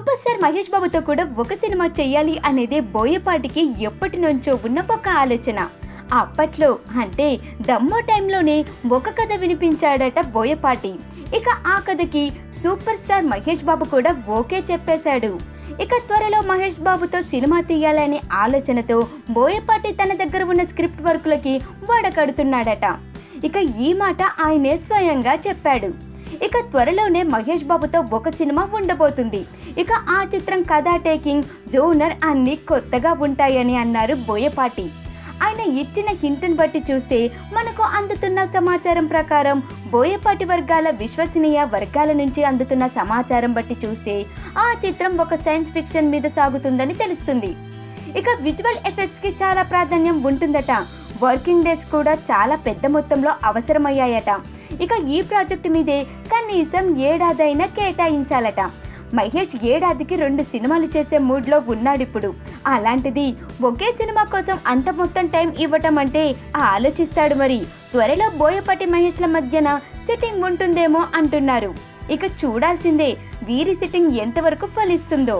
Super star Mahesh బాబుతో కూడా ఒక సినిమా చేయాలి అనేది బోయపాటికి ఎప్పటి నుంచో ఉన్న ఒక ఆలోచన. అప్పట్లో అంటే దమ్మో టైంలోనే ఒక కథ వినిపించాడట బోయపాటి. ఇక ఆ కథకి సూపర్ స్టార్ మహేష్ బాబు కూడా ఓకే చెప్పేశాడు. ఇక త్వరలో మహేష్ బాబుతో సినిమా తీయాలనే ఆలోచనతో బోయపాటి తన దగ్గర ఉన్న స్క్రిప్ట్ వర్కులకి వాడకడుతున్నాడట. ఇక ఈ మాట ఆయనే స్వయంగా చెప్పాడు. ఇక త్వరలోనే మహేష్ బాబుతో ఒక సినిమా ఉండబోతుంది. ఇక ఆ చిత్రం కథా టేకింగ్ జోనర్ అన్ని కొత్తగా ఉంటాయని అన్నారు బోయపాటి. ఆయన ఇచ్చిన హింట్ని బట్టి చూస్తే మనకు అందుతున్న సమాచారం ప్రకారం బోయపాటి వర్గాల విశ్వసనీయ వర్గాల నుంచి అందుతున్న సమాచారం బట్టి చూస్తే ఆ చిత్రం ఒక సైన్స్ ఫిక్షన్ మీద సాగుతుందని తెలుస్తుంది. ఇక విజువల్ ఎఫెక్ట్స్కి చాలా ప్రాధాన్యం ఉంటుందట. వర్కింగ్ డేస్ కూడా చాలా పెద్ద మొత్తంలో అవసరమయ్యాయట. ఇక ఈ ప్రాజెక్టు మీదే కనీసం ఏడాదైనా కేటాయించాలట. మహేష్ ఏడాదికి రెండు సినిమాలు చేసే మూడ్లో ఉన్నాడిప్పుడు. అలాంటిది ఒకే సినిమా కోసం అంత మొత్తం టైం ఇవ్వటం అంటే ఆలోచిస్తాడు మరి. త్వరలో బోయపాటి మహేష్ల మధ్యన సిట్టింగ్ ఉంటుందేమో అంటున్నారు. ఇక చూడాల్సిందే వీరి సిట్టింగ్ ఎంతవరకు ఫలిస్తుందో.